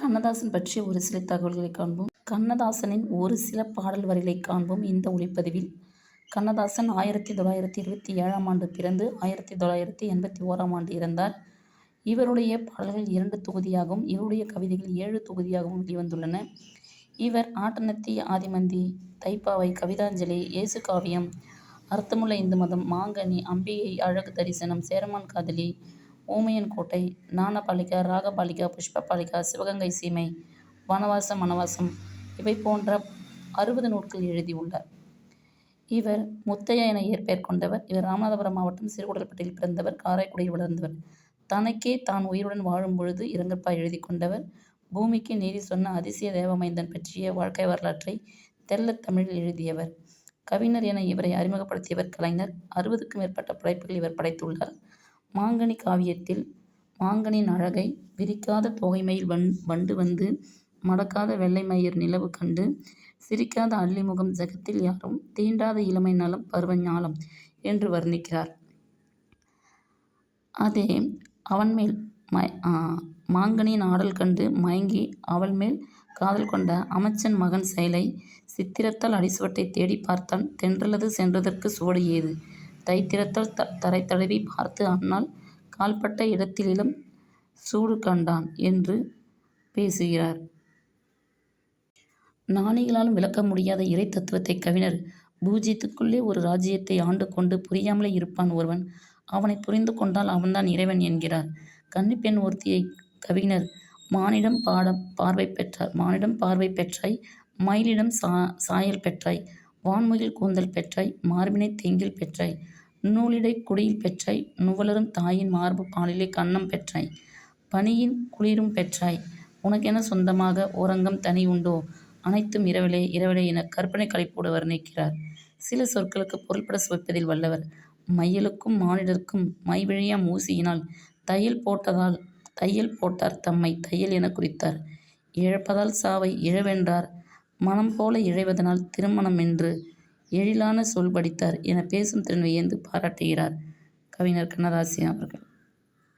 கண்ணதாசன் பற்றிய ஒரு சில தகவல்களை காண்போம். கண்ணதாசனின் ஒரு சில பாடல் வரிகளை காண்போம் இந்த ஒளிப்பதிவில். கண்ணதாசன் ஆயிரத்தி தொள்ளாயிரத்தி இருபத்தி ஏழாம் ஆண்டு பிறந்து ஆயிரத்தி தொள்ளாயிரத்தி எண்பத்தி ஓராம் ஆண்டு இறந்தார். இவருடைய பாடல்கள் இரண்டு தொகுதியாகவும் இவருடைய கவிதைகள் ஏழு தொகுதியாகவும் வெளிவந்துள்ளன. இவர் ஆட்டனத்தி ஆதிமந்தி தைப்பாவை கவிதாஞ்சலி இயேசு காவியம் அர்த்தமுள்ள இந்து மதம் மாங்கனி அம்பிகை அழகு தரிசனம் சேரமான் காதலி ஓமையன் கோட்டை ஞானபாலிகா ராகபாலிகா புஷ்பபாலிகா சிவகங்கை சீமை வனவாசம் வனவாசம் இவை போன்ற அறுபது நூல்கள் எழுதியுள்ளார் இவர் முத்தையா என இயற்பெயர் கொண்டவர். இவர் ராமநாதபுரம் மாவட்டம் சிறுகுடல்பட்டியில் பிறந்தவர் காரைக்குடியில் வளர்ந்தவர். தனக்கே தான் உயிருடன் வாழும் பொழுது இரங்கற்பா எழுதி கொண்டவர். பூமிக்கு நீதி சொன்ன அதிசய தேவமைந்தன் பற்றிய வாழ்க்கை வரலாற்றை தெல்ல தமிழில் எழுதியவர். கவிஞர் என இவரை அறிமுகப்படுத்தியவர் கலைஞர். அறுபதுக்கும் மேற்பட்ட படைப்புகள் இவர் படைத்துள்ளார். மாங்கனி காவியத்தில் மாங்கனின் அழகை விரிக்காத தொகைமயில் வண் வண்டு வந்து மடக்காத வெள்ளை மயிர் நிலவு கண்டு சிரிக்காத அள்ளிமுகம் ஜெகத்தில் யாரும் தீண்டாத இளமை நலம் பருவ ஞாலம் என்று வர்ணிக்கிறார். அதே அவன் மேல் மாங்கனியின் ஆடல் கண்டு மயங்கி அவள் மேல் காதல் கொண்ட அமைச்சன் மகன் செயலை சித்திரத்தால் அடிசுவட்டை தேடி பார்த்தான். தென்றலது சென்றதற்கு சுவடு ஏது? தைத்திரத்தால் த தரை தடவி பார்த்து அன்னால் கால்பட்ட இடத்திலும் சூடு கண்டான் என்று பேசுகிறார். ஞானிகளாலும் விளக்க முடியாத இறை தத்துவத்தை கவிஞர் பூஜ்யத்துக்குள்ளே ஒரு ராஜ்யத்தை ஆண்டு கொண்டு புரியாமலே இருப்பான் ஒருவன். அவனை புரிந்து கொண்டால் அவன்தான் இறைவன் என்கிறார். கன்னிப்பெண் ஒருத்தியை கவிஞர் மானிடம் பாட பார்வை பெற்றார். மானிடம் பார்வை பெற்றாய் மயிலிடம் சா சாயல் பெற்றாய். வான்முகில் கூந்தல் பெற்றாய் மார்பினை தேங்கில் பெற்றாய் நூலிடை குடியில் பெற்றாய் நுவலரும் தாயின் மார்பு பாலிலே கன்னம் பெற்றாய் பனியின் குளிரும் பெற்றாய். உனக்கென சொந்தமாக ஓரங்கம் தனி உண்டோ? அனைத்தும் இரவலே இரவலே என கற்பனை கலைப்போடு வர்ணிக்கிறார் சில சொற்களுக்கு பொருள்பட சுவைப்பதில் வல்லவர். மையலுக்கும் மானிடர்க்கும் மைவிழியாம் ஊசியினால் தையல் போட்டதால் தையல் போட்டார் தம்மை தையல் என குறித்தார். இழப்பதால் சாவை இழவென்றார். மனம் போல இழைவதனால் திருமணம் என்று எழிலான சொல் படித்தார் என பேசும் திறன் வியந்து பாராட்டுகிறார். கவிஞர் கண்ணதாசி அவர்கள்.